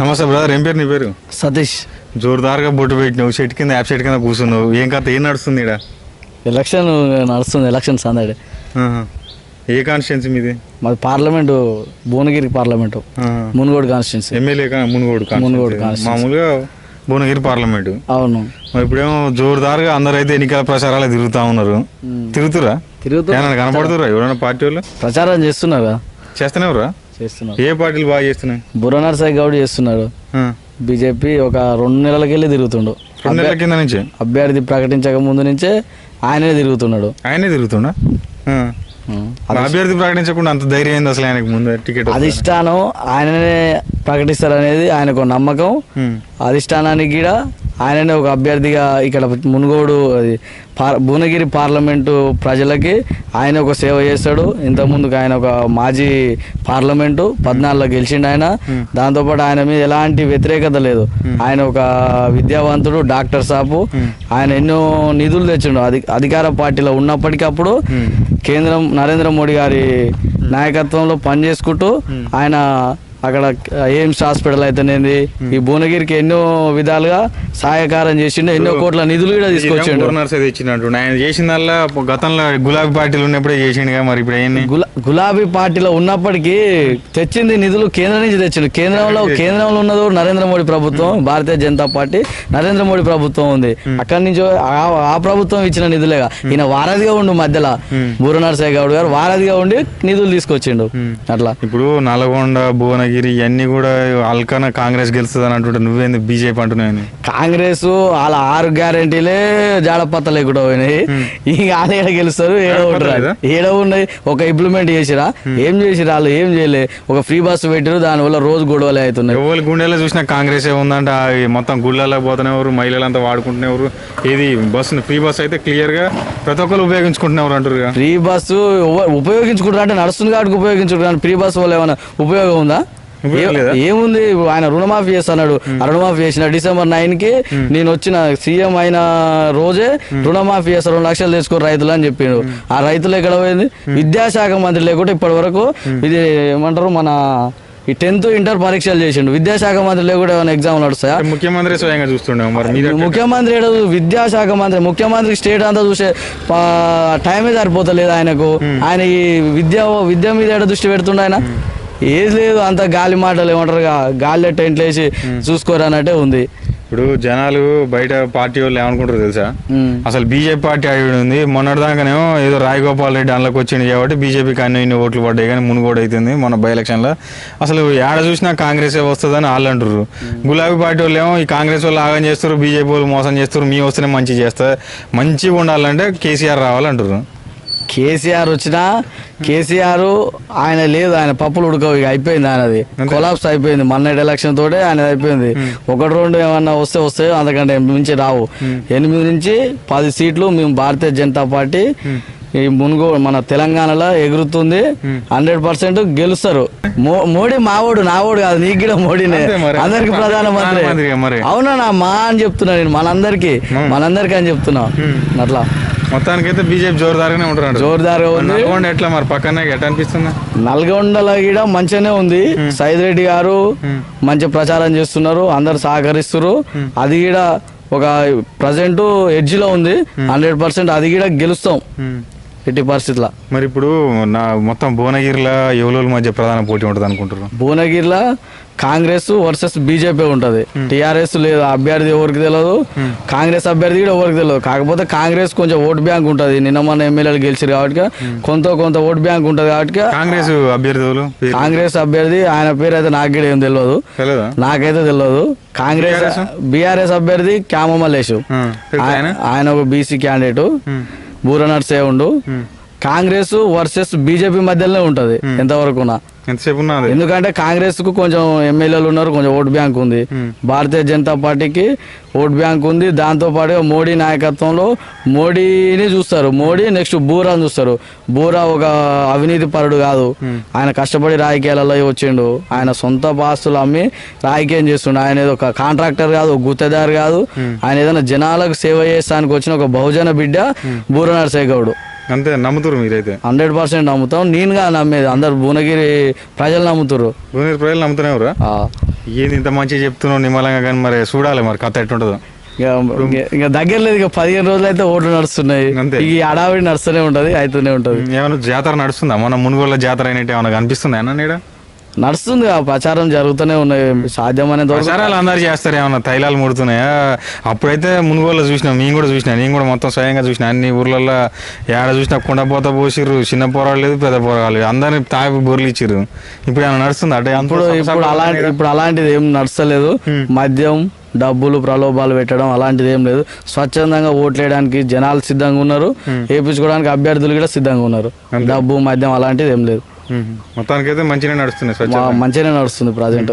నమస్తే బ్రదర్ ఏం పేరు నీ పేరు? సతీష్. జోరుదారుగా బొట్టు పెట్టినావు చెట్టు కింద యాప్ చెట్టు కింద కూర్చున్నావు. ఏం కథ ఏం నడుస్తుంది ఇక్కడ ఎలక్షన్ నడుస్తుంది ఎలక్షన్ సందడి. ఏ కాన్స్టిట్యున్సీ మీది? మాది parliament Bhuvanagiri parliament. Munugode constituency MLA Munugode Munugode. మామూలుగా భువనగిరి పార్లమెంటు. అవును. మరి ఇప్పుడేమో జోరుదారుగా అందరూ అయితే ఎన్నికల ప్రచారాలు తిరుగుతా ఉన్నారు. తిరుగుతురా? తిరుగుతూ ఏమైనా కనపడుతురా? ఎవరైనా పార్టీ వాళ్ళు? ప్రచారం చేస్తున్నారు కదా చేస్తూనే చేస్తున్నారు. ఏ పార్టీలు బాగా చేస్తున్నాయి? బుర్ర సాయి గౌడ్ చేస్తున్నాడు. బీజేపీ ఒక రెండు నెలలకి వెళ్ళి తిరుగుతుండు. రెండు నెలల కింద నుంచి? అభ్యర్థి ప్రకటించక ముందు నుంచే ఆయనే తిరుగుతున్నాడు. ఆయనే. మరి అభ్యర్థి ప్రకటించకుండా అంత ధైర్యం ఏంది అసలు ఆయనకు ముందు టికెట్ అధిష్టానం ఆయననే ప్రకటిస్తారనేది ఆయనకు నమ్మకం. అధిష్టానానికి కూడా ఆయననే ఒక అభ్యర్థిగా ఇక్కడ మునుగోడు అది పార్ భువనగిరి పార్లమెంటు ప్రజలకి ఆయన ఒక సేవ చేస్తాడు. ఇంతకుముందుకు ఆయన ఒక మాజీ పార్లమెంటు పద్నాలుగులో గెలిచిండు ఆయన. దాంతోపాటు ఆయన మీద ఎలాంటి వ్యతిరేకత లేదు. ఆయన ఒక విద్యావంతుడు డాక్టర్ సాపు ఆయన ఎన్నో నిధులు తెచ్చిండు. అధి అధికార పార్టీలో ఉన్నప్పటికప్పుడు కేంద్రం నరేంద్ర మోడీ గారి నాయకత్వంలో పనిచేసుకుంటూ ఆయన అక్కడ ఎయిమ్స్ హాస్పిటల్ అయితేనేది? ఈ భువనగిరికి ఎన్నో విధాలుగా సహాయకారం చేసిండు ఎన్నో కోట్ల నిధులు కూడా తీసుకొచ్చిండు. ఇచ్చినట్టు ఆయన చేసిందల్లా గతంలో గులాబీ పార్టీలు ఉన్నప్పుడే చేసిండుగా మరి ఇప్పుడు గులాబీ పార్టీలో ఉన్నప్పటికీ తెచ్చింది నిధులు కేంద్రం నుంచి తెచ్చిండు. కేంద్రంలో కేంద్రంలో ఉన్నది నరేంద్ర మోడీ ప్రభుత్వం భారతీయ జనతా పార్టీ నరేంద్ర మోడీ ప్రభుత్వం ఉంది. అక్కడి నుంచి ఆ- ఆ ప్రభుత్వం ఇచ్చిన నిధులేగా ఈయన వారధిగా ఉండు మధ్యలో. బూర నరసయ్య గౌడ్ గారు వారధిగా ఉండి నిధులు తీసుకొచ్చిండు. అట్లా. ఇప్పుడు నల్గొండ భువనగిరి ఇవన్నీ కూడా అల్కన కాంగ్రెస్ గెలుస్తుంది అని అంటుంటే నువ్వేంది బీజేపీ అంటున్నావు కాంగ్రెస్ వాళ్ళ ఆరు గ్యారెంటీలే జాడపత్త లేకుండా పోయినాయి. ఇక వాళ్ళు ఏడ గెలుస్తారు ఏడ ఉంటారు? ఏడ ఉన్నాయి. ఒక ఇంప్లిమెంట్ చేసిరా? ఏం చేసిరా వాళ్ళు? ఏం చేయలే? ఒక ఫ్రీ బస్సు పెట్టారు దానివల్ల రోజు గొడవలే అవుతున్నాయి. ఎవరి గుండెలో చూసినా కాంగ్రెస్ ఏ ఉందంటే మొత్తం గుళ్ళలో పోతున్నవారు మహిళలంతా వాడుకుంటున్నవారు. ఇది బస్సు ఫ్రీ బస్ అయితే క్లియర్గా ప్రతి ఒక్కరు ఉపయోగించుకుంటున్నవారు అంటారు ఫ్రీ బస్సు ఉపయోగించుకుంటారు అంటే నడుస్తుంది కాబట్టి ఉపయోగించుకుంటారు ఫ్రీ బస్సు వల్ల ఏమైనా ఉపయోగం ఉందా? ఏముంది? ఆయన రుణమాఫీ చేస్తున్నాడు. ఆ రుణమాఫీ చేసిన డిసెంబర్ నైన్కి నేను వచ్చిన సీఎం అయిన రోజే రుణమాఫీ చేస్తా రెండు లక్షలు తెచ్చుకో రైతులు అని చెప్పిండు. ఆ రైతులు ఎక్కడ పోయింది? విద్యాశాఖ మంత్రి లేకుంటే ఇప్పటి వరకు ఇది ఏమంటారు? మన ఈ టెన్త్ ఇంటర్ పరీక్షలు చేసిండు. విద్యాశాఖ మంత్రి లేకుండా ఏమైనా ఎగ్జామ్ నడుస్తాయా? ముఖ్యమంత్రి స్వయంగా చూస్తుండే ముఖ్యమంత్రి విద్యాశాఖ మంత్రి ముఖ్యమంత్రి స్టేట్ అంతా చూసే టైమే సరిపోతలేదు ఆయనకు. ఆయన ఈ విద్య విద్య మీద ఏడ దృష్టి పెడుతుండ ఆయన? ఏది లేదు అంత గాలి మాటలు ఏమంటారు గాలి టెంట్లు వేసి చూసుకోరు అన్నట్టే ఉంది. ఇప్పుడు జనాలు బయట పార్టీ వాళ్ళు ఏమనుకుంటారు తెలుసా. అసలు బీజేపీ పార్టీ అయి ఉంది. మొన్నటిదాకానేమో ఏదో రాయగోపాల్ రెడ్డి అందులోకి వచ్చింది కాబట్టి బీజేపీకి అన్ని ఇన్ని ఓట్లు పడ్డాయి కానీ మునుగోడు అవుతుంది మన బై ఎలక్షన్లో అసలు ఏడ చూసినా కాంగ్రెస్ వస్తుందని వాళ్ళు అంటారు గులాబీ పార్టీ వాళ్ళు ఏమో ఈ కాంగ్రెస్ వాళ్ళు ఆగం చేస్తారు బీజేపీ వాళ్ళు మోసం చేస్తారు మీ వస్తేనే మంచి చేస్తారు మంచిగా ఉండాలంటే కేసీఆర్ రావాలంటారు కేసీఆర్ వచ్చినా కేసీఆర్ ఆయన లేదు ఆయన పప్పులు ఉడకవు ఇక అయిపోయింది ఆయనది కొలాప్స్ అయిపోయింది మొన్నటి ఎలక్షన్ తోటే ఆయన అయిపోయింది ఒకటి రెండు ఏమన్నా వస్తే వస్తాయో అంతకంటే మించి రావు ఎనిమిది నుంచి పది సీట్లు మేము భారతీయ జనతా పార్టీ ఈ మునుగో మన తెలంగాణలో ఎగురుతుంది హండ్రెడ్ పర్సెంట్ గెలుస్తారు మో- మోడీ మావోడు నావోడు కాదు నీకు కూడా మోడీనే. అందరికి ప్రధానమంత్రి. అవునా మా అని చెప్తున్నా నేను మనందరికి మనందరికి అని చెప్తున్నా అట్లా మొత్తానికైతే బీజేపీ జోరుదారుగానే జోరుదారుగా ఉంది. నల్గొండ ఎట్లా మరి? పక్కనే ఎట్లా అనిపిస్తుంది? నల్గొండలో కూడా మంచిగానే ఉంది. సైద్ రెడ్డి గారు మంచి ప్రచారం చేస్తున్నారు. అందరు సహకరిస్తున్నారు. అది కూడా ఒక ప్రజెంట్ ఎడ్జ్లో ఉంది హండ్రెడ్ పర్సెంట్ అది కూడా గెలుస్తాం. ఎట్టి పరిస్థితుల్లో మరి ఇప్పుడు నా మొత్తం భువనగిరిలో ఎవరోల మధ్య ప్రధాన పోటీ ఉంటుంది అనుకుంటారు భువనగిరిలో కాంగ్రెస్ వర్సెస్ బీజేపీ ఉంటది. టిఆర్ఎస్ లేదు అభ్యర్థి ఎవరికి తెలియదు కాంగ్రెస్ అభ్యర్థి కూడా ఎవరికి తెలియదు కాకపోతే కాంగ్రెస్ కొంచెం ఓటు బ్యాంక్ ఉంటది. నిన్న మన ఎమ్మెల్యేలు గెలిచారు కాబట్టి కొంత కొంత ఓటు బ్యాంక్ ఉంటది కాబట్టి కాంగ్రెస్ అభ్యర్థులు కాంగ్రెస్ అభ్యర్థి ఆయన పేరు అయితే నాకు కూడా ఏం తెలియదు నాకైతే తెలియదు కాంగ్రెస్ బీఆర్ఎస్ అభ్యర్థి క్యామ మల్లేష్ ఆ, తెలుసా ఆయన? ఆయన ఒక బీసీ క్యాండిడేట్. బూర నర్సే ఉండు. కాంగ్రెస్ వర్సెస్ బీజేపీ మధ్యలోనే ఉంటది ఎంతవరకు ఎంతసేపు ఉన్నది? ఎందుకంటే కాంగ్రెస్కు కొంచెం ఎమ్మెల్యేలు ఉన్నారు కొంచెం ఓట్ బ్యాంక్ ఉంది. భారతీయ జనతా పార్టీకి ఓట్ బ్యాంక్ ఉంది. దాంతో పాటుగా మోడీ నాయకత్వంలో మోడీని చూస్తారు. మోడీ నెక్స్ట్ బూరాని చూస్తారు. బూరా ఒక అవినీతి పరుడు కాదు. ఆయన కష్టపడి రాజకీయాలలో వచ్చిండు. ఆయన సొంత ఆస్తులు అమ్మి రాజకీయం చేస్తుండు. ఆయన ఏదో ఒక కాంట్రాక్టర్ కాదు గుత్తేదారు కాదు. ఆయన ఏదైనా జనాలకు సేవ చేస్తానికి వచ్చిన ఒక బహుజన బిడ్డ బూర నరసయ్య గౌడ్. అంతే నమ్ముతురు మీరైతే. హండ్రెడ్ పర్సెంట్ నమ్ముతాం. నేనుగా నమ్మేది అందరు భువనగిరి ప్రజలు నమ్ముతారు భువనగిరి ప్రజలు నమ్ముతున్నావురా ఆ. ఏంది ఇంత మంచిగా చెప్తున్నావు నిమ్మలంగా కానీ మరి చూడాలి మరి కథ ఎట్టుంటుందో ఇక దగ్గర లేదు ఇక పదిహేను రోజులు అయితే ఓట్లు నడుస్తున్నాయి. ఈ అడావిడి నడుస్తూనే ఉంటది అవుతూనే ఉంటది. ఏమైనా జాతర నడుస్తుందా? మన మునుగోళ్ళ జాతర అయినట్టు ఏమైనా కనిపిస్తుందా అన్న నీడ? నడుస్తుంది ఆ ప్రచారం జరుగుతూనే ఉన్నాయి. సాధ్యమైనంత వరకు ప్రచారాలు అందరు చేస్తారు ఏమన్నా? తైలాలు ముడుతున్నాయా? అప్పుడైతే మునుగోళ్ళ చూసినా మేము కూడా చూసినా నేను కూడా మొత్తం స్వయంగా చూసిన. అన్ని ఊర్లలో ఏడ చూసినా కుండపోత పోసిర్రు. చిన్న పోరాలు లేదు పెద్ద పోరాలు లేదు. అందరిని తాపి బొర్లు ఇచ్చిర్రు ఇప్పుడు ఏమైనా నడుస్తుంది? అంటే ఇప్పుడు ఇప్పుడు అలాంటి ఇప్పుడు అలాంటిది ఏం నడుస్తలేదు. మద్యం డబ్బులు ప్రలోభాలు పెట్టడం అలాంటిది ఏం లేదు. స్వచ్ఛందంగా ఓట్లేయడానికి జనాలు సిద్ధంగా ఉన్నారు. వేయించుకోవడానికి అభ్యర్థులు కూడా సిద్ధంగా ఉన్నారు. డబ్బు మద్యం అలాంటిది ఏం లేదు. మొత్తానికైతే మంచిగా నడుస్తున్నాయి స్వచ్ఛ మంచిగానే నడుస్తుంది ప్రజెంట్.